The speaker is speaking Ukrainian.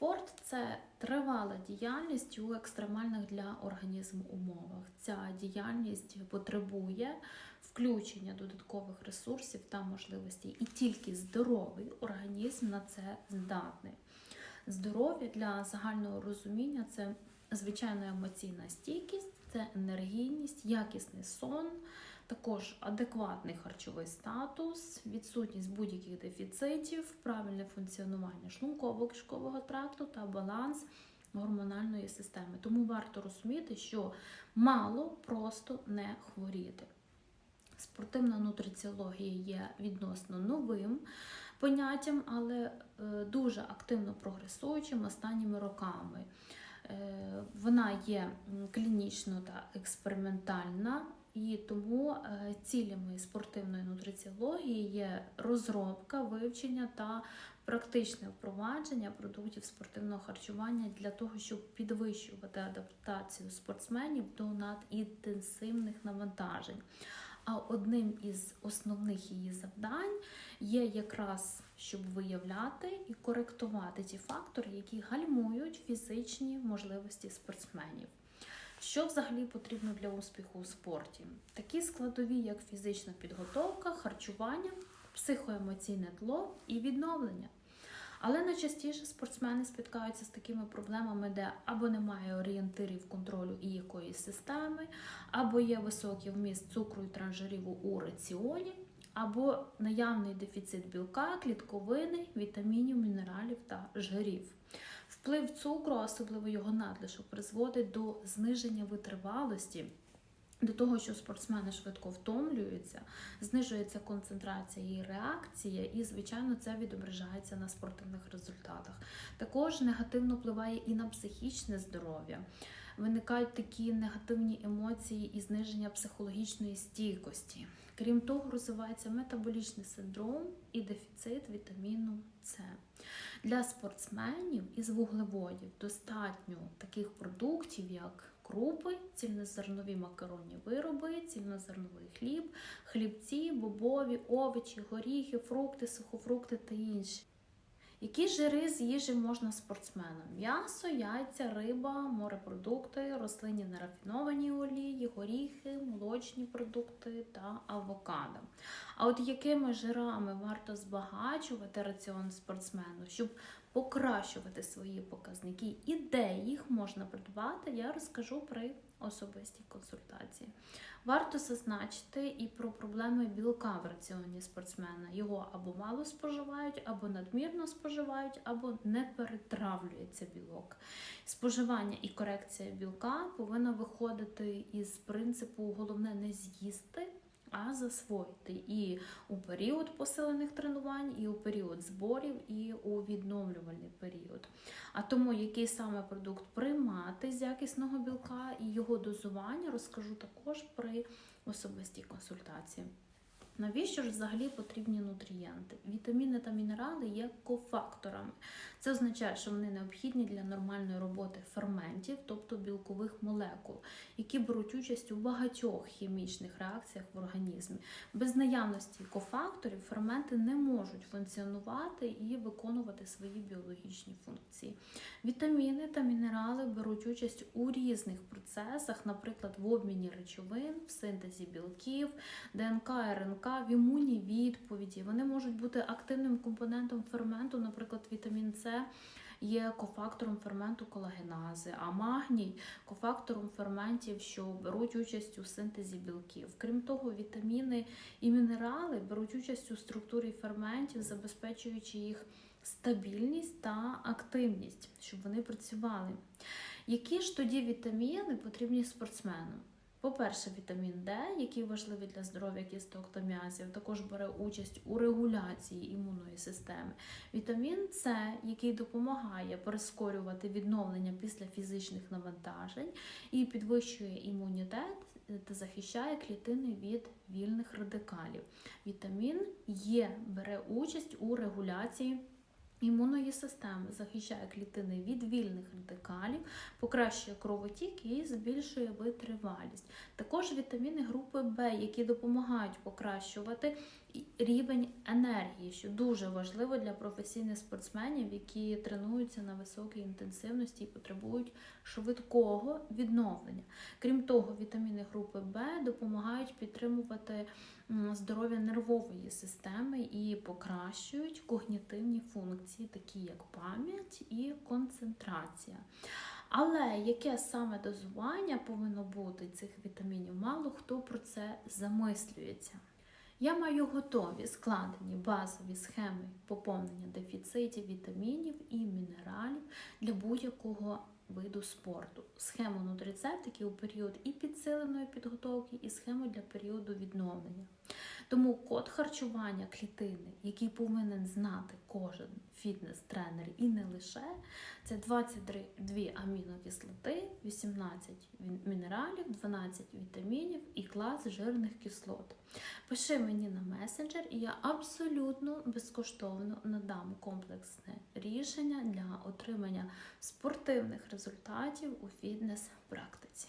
Спорт це тривала діяльність у екстремальних для організму умовах. Ця діяльність потребує включення додаткових ресурсів та можливостей, і тільки здоровий організм на це здатний. Здоров'я для загального розуміння це звичайно емоційна стійкість, це енергійність, якісний сон, також адекватний харчовий статус, відсутність будь-яких дефіцитів, правильне функціонування шлунково-кишкового тракту та баланс гормональної системи. Тому варто розуміти, що мало просто не хворіти. Спортивна нутриціологія є відносно новим поняттям, але е, дуже активно прогресуючим останніми роками. Е, Вона є клінічно та експериментальна, і тому е, цілями спортивної нутриціології є розробка, вивчення та практичне впровадження продуктів спортивного харчування для того, щоб підвищувати адаптацію спортсменів до надінтенсивних навантажень. А одним із основних її завдань є якраз щоб виявляти і коректувати ті фактори, які гальмують фізичні можливості спортсменів. Що взагалі потрібно для успіху у спорті? Такі складові, як фізична підготовка, харчування, психоемоційне тло і відновлення. Але найчастіше спортсмени спіткаються з такими проблемами, де або немає орієнтирів контролю і якоїсь системи, або є високий вміст цукру і транжирів у раціоні, або наявний дефіцит білка, клітковини, вітамінів, мінералів та жирів. Вплив цукру, особливо його надлишок, призводить до зниження витривалості. До того, що спортсмени швидко втомлюються, знижується концентрація і реакція, і, звичайно, це відображається на спортивних результатах. Також негативно впливає і на психічне здоров'я. Виникають такі негативні емоції і зниження психологічної стійкості. Крім того, розвивається метаболічний синдром і дефіцит вітаміну С. Для спортсменів із вуглеводів достатньо таких продуктів, як крупи, цільнозернові макаронні вироби, цільнозерновий хліб, хлібці, бобові, овочі, горіхи, фрукти, сухофрукти та інші. Які жири з їжі можна спортсменам? М'ясо, яйця, риба, морепродукти, рослинні нерафіновані олії, горіхи, молочні продукти та авокадо. А от якими жирами варто збагачувати раціон спортсмену, щоб покращувати свої показники і де їх можна придбати, я розкажу при особистій консультації. Варто зазначити і про проблеми білка в раціоні спортсмена. Його або мало споживають, або надмірно споживають, або не перетравлюється білок. Споживання і корекція білка повинна виходити із принципу головне не з'їсти. А засвоїти і у період посилених тренувань, і у період зборів, і у відновлювальний період. А тому, який саме продукт приймати з якісного білка і його дозування, розкажу також при особистій консультації. Навіщо ж взагалі потрібні нутрієнти? Вітаміни та мінерали є кофакторами. Це означає, що вони необхідні для нормальної роботи ферментів, тобто білкових молекул, які беруть участь у багатьох хімічних реакціях в організмі. Без наявності кофакторів ферменти не можуть функціонувати і виконувати свої біологічні функції. Вітаміни та мінерали беруть участь у різних процесах, наприклад, в обміні речовин, в синтезі білків, ДНК, РНК, в імунній відповіді. Вони можуть бути активним компонентом ферменту, наприклад, вітамін С. Є кофактором ферменту колагенази, а магній кофактором ферментів, що беруть участь у синтезі білків. Крім того, вітаміни і мінерали беруть участь у структурі ферментів, забезпечуючи їх стабільність та активність, щоб вони працювали. Які ж тоді вітаміни потрібні спортсмену? По-перше, вітамін Д, який важливий для здоров'я кісток та м'язів, також бере участь у регуляції імунної системи. Вітамін С, який допомагає прискорювати відновлення після фізичних навантажень і підвищує імунітет та захищає клітини від вільних радикалів. Вітамін Е бере участь у регуляції. Імунної системи захищає клітини від вільних радикалів, покращує кровотік і збільшує витривалість. Також вітаміни групи В, які допомагають покращувати рівень енергії, що дуже важливо для професійних спортсменів, які тренуються на високій інтенсивності і потребують швидкого відновлення. Крім того, вітаміни групи Б допомагають підтримувати здоров'я нервової системи і покращують когнітивні функції, такі як пам'ять і концентрація. Але яке саме дозування повинно бути цих вітамінів, мало хто про це замислюється. Я маю готові складені базові схеми поповнення дефіцитів вітамінів і мінералів для будь-якого виду спорту. Схему нутрицептики у період і підсиленої підготовки, і схему для періоду відновлення. Тому код харчування клітини, який повинен знати кожен фітнес-тренер і не лише, це 22 амінокислоти, 18 мінералів, 12 вітамінів і клас жирних кислот. Пиши мені на месенджер, і я абсолютно безкоштовно надам комплексне рішення для отримання спортивних результатів у фітнес-практиці.